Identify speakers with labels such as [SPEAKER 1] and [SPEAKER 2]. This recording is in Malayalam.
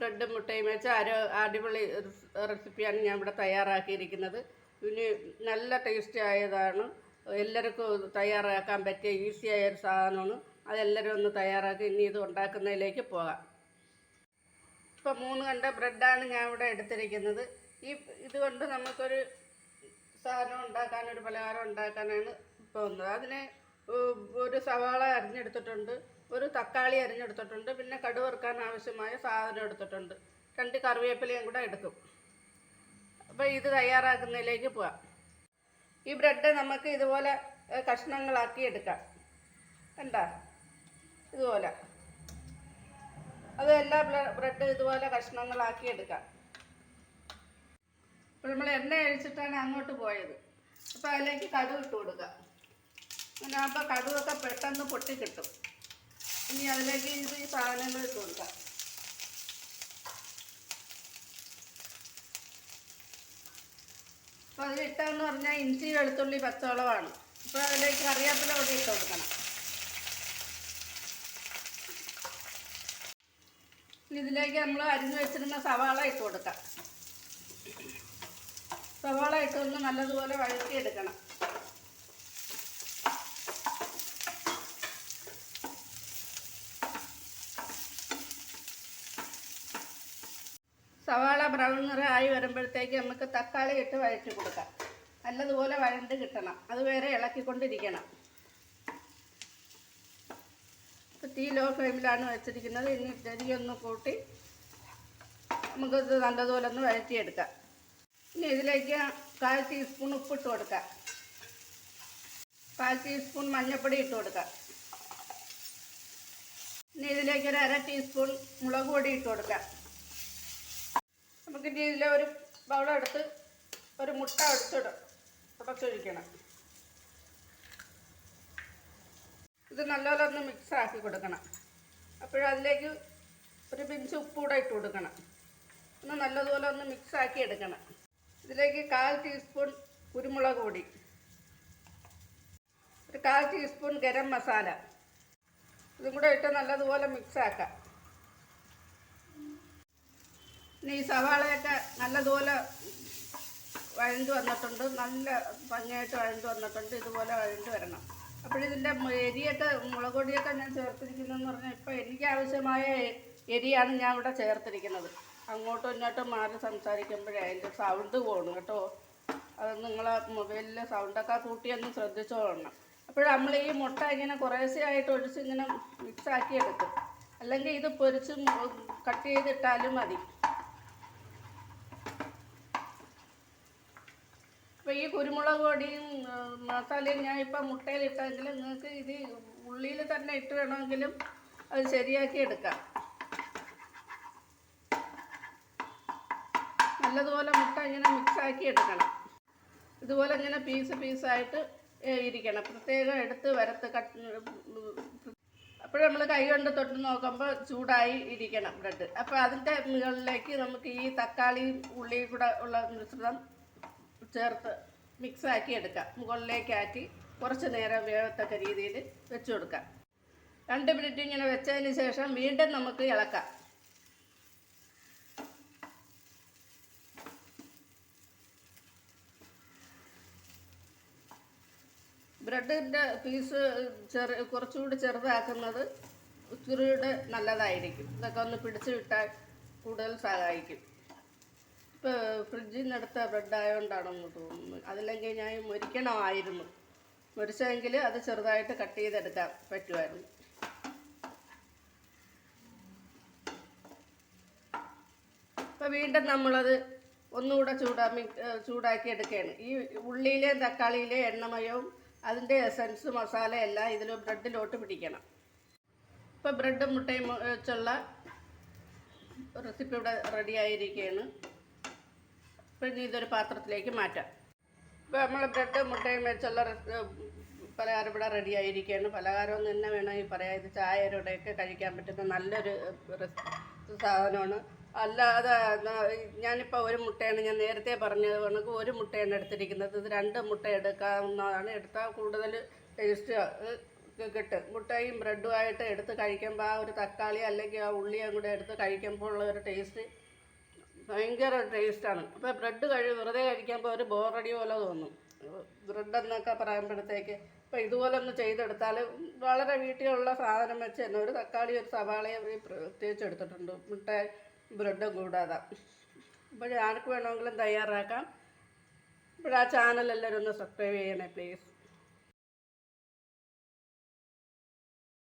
[SPEAKER 1] ബ്രെഡും മുട്ടയും വെച്ച് അര അടിപൊളി റെസിപ്പിയാണ് ഞാൻ ഇവിടെ തയ്യാറാക്കിയിരിക്കുന്നത്. ഇനി നല്ല ടേസ്റ്റ് ആയതാണ്. എല്ലാവർക്കും തയ്യാറാക്കാൻ പറ്റിയ ഈസി ആയ ഒരു സാധനമാണ്. അതെല്ലാവരും ഒന്ന് തയ്യാറാക്കി ഇനി ഇത് ഉണ്ടാക്കുന്നതിലേക്ക് പോകാം. ഇപ്പം മൂന്ന് കണ്ട ബ്രെഡാണ് ഞാൻ ഇവിടെ എടുത്തിരിക്കുന്നത്. ഈ ഇതുകൊണ്ട് നമുക്കൊരു സാധനം ഉണ്ടാക്കാൻ ഒരു പലഹാരം ഉണ്ടാക്കാനാണ് പോകുന്നത്. അതിന് ഉ- ഒരു സവാള അരിഞ്ഞെടുത്തിട്ടുണ്ട്. ഒരു തക്കാളി അരിഞ്ഞെടുത്തിട്ടുണ്ട് പിന്നെ കടുവറുക്കാൻ ആവശ്യമായ സാധനം എടുത്തിട്ടുണ്ട്. രണ്ട് കറിവേപ്പിലയും കൂടെ എടുക്കും അപ്പോൾ ഇത് തയ്യാറാക്കുന്നതിലേക്ക് പോവാം. ഈ ബ്രെഡ് നമുക്ക് ഇതുപോലെ കഷ്ണങ്ങളാക്കി എടുക്കാം. കണ്ടാ? ഇതുപോലെ. അത് എല്ലാ ബ്രെഡ് ഇതുപോലെ കഷ്ണങ്ങളാക്കി എടുക്കാം. അപ്പോൾ നമ്മൾ എണ്ണ അഴിച്ചിട്ടാണ് അങ്ങോട്ട് പോയത്. അപ്പോൾ അതിലേക്ക് കടുക് ഇട്ട് കൊടുക്കുക അങ്ങനെ അപ്പോൾ കടുവൊക്കെ പെട്ടെന്ന് പൊട്ടി കിട്ടും ഇനി അതിലേക്ക് ഇത് ഈ സാധനങ്ങൾ ഇട്ട് കൊടുക്കാം. അപ്പോൾ അതിലിട്ടെന്ന് പറഞ്ഞാൽ ഇഞ്ചി വെളുത്തുള്ളി പച്ചവളവാണ് ഇപ്പോൾ അതിലേക്ക് കറിവേപ്പില കൂടി ഇട്ട് കൊടുക്കണം. ഇതിലേക്ക് നമ്മൾ അരിഞ്ഞു വെച്ചിരുന്ന സവാള ഇട്ട് കൊടുക്കാം. സവാള ഇട്ടൊന്ന് നല്ലതുപോലെ വഴറ്റിയെടുക്കണം. സവാള ബ്രൗൺ നിറമായി വരുമ്പോഴത്തേക്ക് നമുക്ക് തക്കാളി ഇട്ട് വഴറ്റി കൊടുക്കാം. നല്ലതുപോലെ വഴണ്ട് കിട്ടണം. അത് വേറെ ഇളക്കിക്കൊണ്ടിരിക്കണം. ഇപ്പം തീ ലോ ഫ്ലെയിമിലാണ് വെച്ചിരിക്കുന്നത്. ഇനി ചെറിയൊന്ന് കൂട്ടി നമുക്കിത് നല്ലതുപോലെ ഒന്ന് വഴറ്റിയെടുക്കാം. ഇനി ഇതിലേക്ക് കാൽ ടീസ്പൂൺ ഉപ്പിട്ട് കൊടുക്കാം. കാൽ ടീസ്പൂൺ മഞ്ഞൾപ്പൊടി ഇട്ട് കൊടുക്കാം. ഇനി ഇതിലേക്ക് ഒരു അര ടീസ്പൂൺ മുളക് പൊടി ഇട്ട് കൊടുക്കാം. നമുക്ക് ഇനി ഇതിലെ ഒരു ബൗളെടുത്ത് ഒരു മുട്ട എടുത്തിടും. ഉടച്ചൊഴിക്കണം ഇത് നല്ലപോലെ ഒന്ന് മിക്സ് ആക്കി കൊടുക്കണം. അപ്പോഴതിലേക്ക് ഒരു പിഞ്ച് ഉപ്പ് കൂടെ ഇട്ട് കൊടുക്കണം. ഒന്ന് നല്ലതുപോലെ ഒന്ന് മിക്സ് ആക്കി എടുക്കണം. ഇതിലേക്ക് കാൽ ടീസ്പൂൺ കുരുമുളക് പൊടി. ഒരു കാൽ ടീസ്പൂൺ ഗരം മസാല. ഇതും കൂടെ ഇട്ട് നല്ലതുപോലെ മിക്സ് ആക്കാം. ഇനി ഈ സവാളയൊക്കെ നല്ലതുപോലെ വഴണ്ട് വന്നിട്ടുണ്ട്. നല്ല ഭംഗിയായിട്ട് വഴണ്ട് വന്നിട്ടുണ്ട്. ഇതുപോലെ വഴണ്ട് വരണം. അപ്പോഴിതിന്റെ എരിയൊക്കെ മുളക് പൊടിയൊക്കെ ഞാൻ ചേർത്തിരിക്കുന്നതെന്ന് പറഞ്ഞാൽ ഇപ്പോൾ എനിക്ക് ആവശ്യമായ എരിയാണ് ഞാൻ ഇവിടെ ചേർത്തിരിക്കുന്നത്. അങ്ങോട്ടും ഇങ്ങോട്ടും മാറി സംസാരിക്കുമ്പോഴേ അതിന്റെ സൗണ്ട് പോകണം കേട്ടോ. അത് നിങ്ങളെ മൊബൈലിൽ സൗണ്ടൊക്കെ കൂട്ടിയൊന്ന് ശ്രദ്ധിച്ചോളണം അപ്പോൾ നമ്മൾ ഈ മുട്ട ഇങ്ങനെ കുറേശ്ശേ ആയിട്ട് ഒഴിച്ച് ഇങ്ങനെ മിക്സാക്കി എടുക്കും അല്ലെങ്കിൽ ഇത് പൊരിച്ച് കട്ട് ചെയ്തിട്ടാലും മതി. അപ്പോൾ ഈ കുരുമുളക് പൊടിയും മസാലയും ഞാൻ ഇപ്പം മുട്ടയിലിട്ടെങ്കിൽ നിങ്ങൾക്ക് ഇത് ഉള്ളിയിൽ തന്നെ ഇട്ട് വേണമെങ്കിലും അത് ശരിയാക്കി എടുക്കാം. നല്ലതുപോലെ മുട്ട ഇങ്ങനെ മിക്സാക്കി എടുക്കണം. ഇതുപോലെ ഇങ്ങനെ പീസ് പീസായിട്ട് ഇരിക്കണം. പ്രത്യേകം എടുത്ത് വരത്ത് കട്ട് അപ്പോൾ നമ്മൾ കൈ കൊണ്ട് തൊട്ട് നോക്കുമ്പോൾ ചൂടായി ഇരിക്കണം ബ്രെഡ്. അപ്പോൾ അതിന്റെ മുകളിലേക്ക് നമുക്ക് ഈ തക്കാളിയും ഉള്ളിയും കൂടെ ഉള്ള മിശ്രിതം ചേർത്ത് മിക്സാക്കി എടുക്കാം. മുകളിലേക്കാക്കി കുറച്ച് നേരം വേവത്തക്ക രീതിയിൽ വെച്ച് കൊടുക്കാം. രണ്ട് മിനിറ്റ് ഇങ്ങനെ വെച്ചതിന് ശേഷം വീണ്ടും നമുക്ക് ഇളക്കാം. ബ്രെഡിന്റെ പീസ് ചെറു കുറച്ചുകൂടി ചെറുതാക്കുന്നത് ഇച്ചിരിയുടെ നല്ലതായിരിക്കും. ഇതൊക്കെ ഒന്ന് പിടിച്ചു വിട്ടാൽ കൂടുതൽ സഹായിക്കും. ഇപ്പോൾ ഫ്രിഡ്ജിൽ നിന്നെടുത്ത ബ്രെഡ് ആയതുകൊണ്ടാണെന്ന് തോന്നുന്നു. അതില്ലെങ്കിൽ ഞാൻ മുരിക്കണമായിരുന്നു. മുരിച്ചെങ്കിൽ അത് ചെറുതായിട്ട് കട്ട് ചെയ്തെടുക്കാൻ പറ്റുമായിരുന്നു. അപ്പോൾ വീണ്ടും നമ്മളത് ഒന്നുകൂടെ ചൂടാ ചൂടാക്കി എടുക്കുകയാണ്. ഈ ഉള്ളിയിലെയും തക്കാളിയിലെയും എണ്ണമയവും അതിന്റെ എസൻസ് മസാല എല്ലാം ഇതിൽ ബ്രെഡിലോട്ട് പിടിക്കണം. ഇപ്പോൾ ബ്രെഡും മുട്ടയും വെച്ചുള്ള റെസിപ്പി ഇവിടെ റെഡി ആയിരിക്കുകയാണ്. ഇനി ഇതൊരു പാത്രത്തിലേക്ക് മാറ്റാം. ഇപ്പോൾ നമ്മൾ ബ്രെഡ് മുട്ടയും വെച്ചുള്ള പലഹാരം ഇവിടെ റെഡി ആയിരിക്കുകയാണ്. പലഹാരം എന്ന് തന്നെ വേണമെങ്കിൽ പറയാം. ഇത് ചായയുടെയൊക്കെ കഴിക്കാൻ പറ്റുന്ന നല്ലൊരു സാധനമാണ്. അല്ലാതെ ഞാനിപ്പോൾ ഒരു മുട്ടയാണ് ഞാൻ നേരത്തെ പറഞ്ഞത് കണക്ക്. ഒരു മുട്ടയാണ് എടുത്തിരിക്കുന്നത്. ഇത് രണ്ട് മുട്ട എടുക്കാവുന്നതാണ്. എടുത്താൽ കൂടുതൽ ടേസ്റ്റ് കിട്ടും. മുട്ടയും ബ്രെഡുമായിട്ട് എടുത്ത് കഴിക്കുമ്പോൾ ആ ഒരു തക്കാളി അല്ലെങ്കിൽ ആ ഉള്ളിയും കൂടെ എടുത്ത് കഴിക്കുമ്പോൾ ഉള്ള ഒരു ടേസ്റ്റ് ഭയങ്കര ടേസ്റ്റാണ്. അപ്പോൾ ബ്രെഡ് കഴി വെറുതെ കഴിക്കുമ്പോൾ ഒരു ബോറടി പോലെ തോന്നും. ബ്രെഡ് എന്നൊക്കെ പറയുമ്പോഴത്തേക്ക് അപ്പോൾ ഇതുപോലെ ഒന്ന് ചെയ്തെടുത്താൽ വളരെ വീട്ടിലുള്ള സാധനം വെച്ച് തന്നെ ഒരു തക്കാളി ഒരു സവാളയും പ്രത്യേകിച്ച് എടുത്തിട്ടുണ്ട്. മുട്ട ബ്രെഡും കൂടാതെ. അപ്പോൾ ആർക്ക് വേണമെങ്കിലും തയ്യാറാക്കാം. ഇപ്പോൾ ആ ചാനൽ എല്ലാവരും ഒന്ന് സബ്സ്ക്രൈബ് ചെയ്യണേ പ്ലീസ്